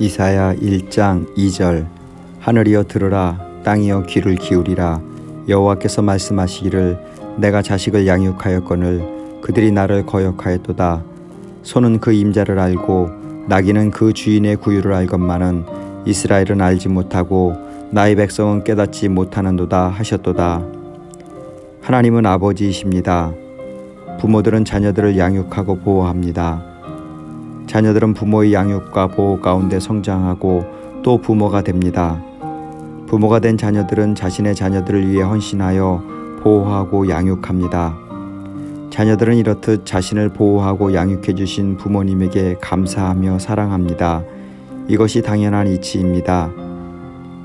이사야 1장 2절. 하늘이여 들으라 땅이여 귀를 기울이라. 여호와께서 말씀하시기를 내가 자식을 양육하였거늘 그들이 나를 거역하였도다. 소는 그 임자를 알고 나귀는 그 주인의 구유를 알건만은 이스라엘은 알지 못하고 나의 백성은 깨닫지 못하는도다 하셨도다. 하나님은 아버지이십니다. 부모들은 자녀들을 양육하고 보호합니다 자녀들은 부모의 양육과 보호 가운데 성장하고 또 부모가 됩니다. 부모가 된 자녀들은 자신의 자녀들을 위해 헌신하여 보호하고 양육합니다. 자녀들은 이렇듯 자신을 보호하고 양육해 주신 부모님에게 감사하며 사랑합니다. 이것이 당연한 이치입니다.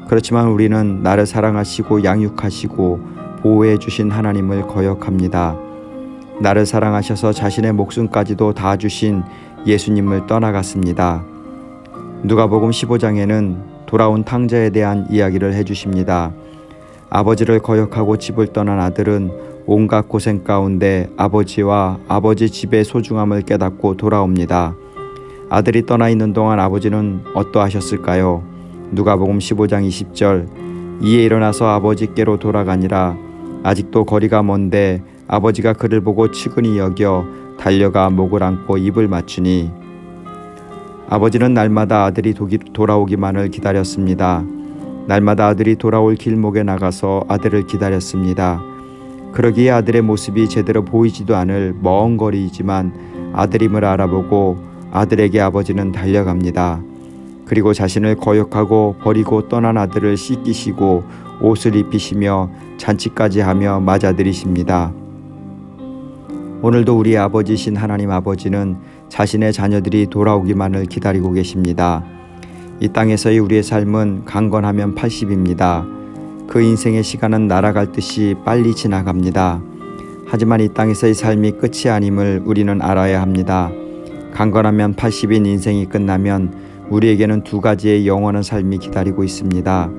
그렇지만 우리는 나를 사랑하시고 양육하시고 보호해 주신 하나님을 거역합니다. 나를 사랑하셔서 자신의 목숨까지도 다 주신 예수님을 떠나갔습니다. 누가복음 15장에는 돌아온 탕자에 대한 이야기를 해 주십니다. 아버지를 거역하고 집을 떠난 아들은 온갖 고생 가운데 아버지와 아버지 집의 소중함을 깨닫고 돌아옵니다. 아들이 떠나 있는 동안 아버지는 어떠하셨을까요? 누가복음 15장 20절 이에 일어나서 아버지께로 돌아가니라 아직도 거리가 먼데 아버지가 그를 보고 측은히 여겨 달려가 목을 안고 입을 맞추니 아버지는 날마다 아들이 돌아오기만을 기다렸습니다. 날마다 아들이 돌아올 길목에 나가서 아들을 기다렸습니다. 그러기에 아들의 모습이 제대로 보이지도 않을 먼 거리이지만 아들임을 알아보고 아들에게 아버지는 달려갑니다. 그리고 자신을 거역하고 버리고 떠난 아들을 씻기시고 옷을 입히시며 잔치까지 하며 맞아들이십니다. 오늘도 우리 아버지신 하나님 아버지는 자신의 자녀들이 돌아오기만을 기다리고 계십니다. 이 땅에서의 우리의 삶은 강건하면 80입니다. 그 인생의 시간은 날아갈 듯이 빨리 지나갑니다. 하지만 이 땅에서의 삶이 끝이 아님을 우리는 알아야 합니다. 강건하면 80인 인생이 끝나면 우리에게는 두 가지의 영원한 삶이 기다리고 있습니다.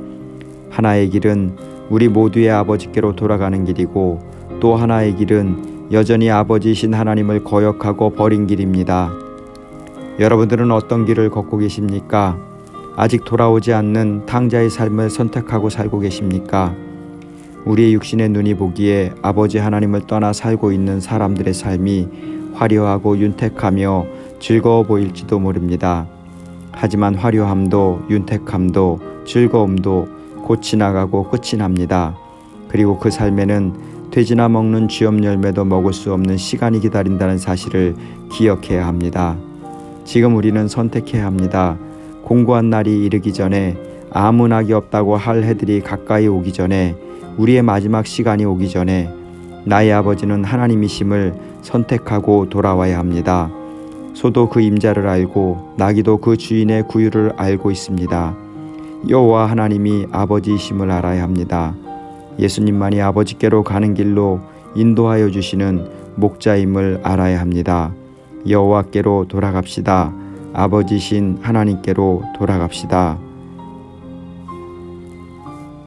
하나의 길은 우리 모두의 아버지께로 돌아가는 길이고 또 하나의 길은 여전히 아버지이신 하나님을 거역하고 버린 길입니다. 여러분들은 어떤 길을 걷고 계십니까? 아직 돌아오지 않는 탕자의 삶을 선택하고 살고 계십니까? 우리의 육신의 눈이 보기에 아버지 하나님을 떠나 살고 있는 사람들의 삶이 화려하고 윤택하며 즐거워 보일지도 모릅니다. 하지만 화려함도 윤택함도 즐거움도 곧 지나가고 끝이 납니다. 그리고 그 삶에는 돼지나 먹는 쥐염 열매도 먹을 수 없는 시간이 기다린다는 사실을 기억해야 합니다. 지금 우리는 선택해야 합니다. 공고한 날이 이르기 전에 아무 낙이 없다고 할 해들이 가까이 오기 전에 우리의 마지막 시간이 오기 전에 나의 아버지는 하나님이심을 선택하고 돌아와야 합니다. 소도 그 임자를 알고 나귀도 그 주인의 구유를 알고 있습니다. 여호와 하나님이 아버지이심을 알아야 합니다. 예수님만이 아버지께로 가는 길로 인도하여 주시는 목자임을 알아야 합니다. 여호와께로 돌아갑시다. 아버지신 하나님께로 돌아갑시다.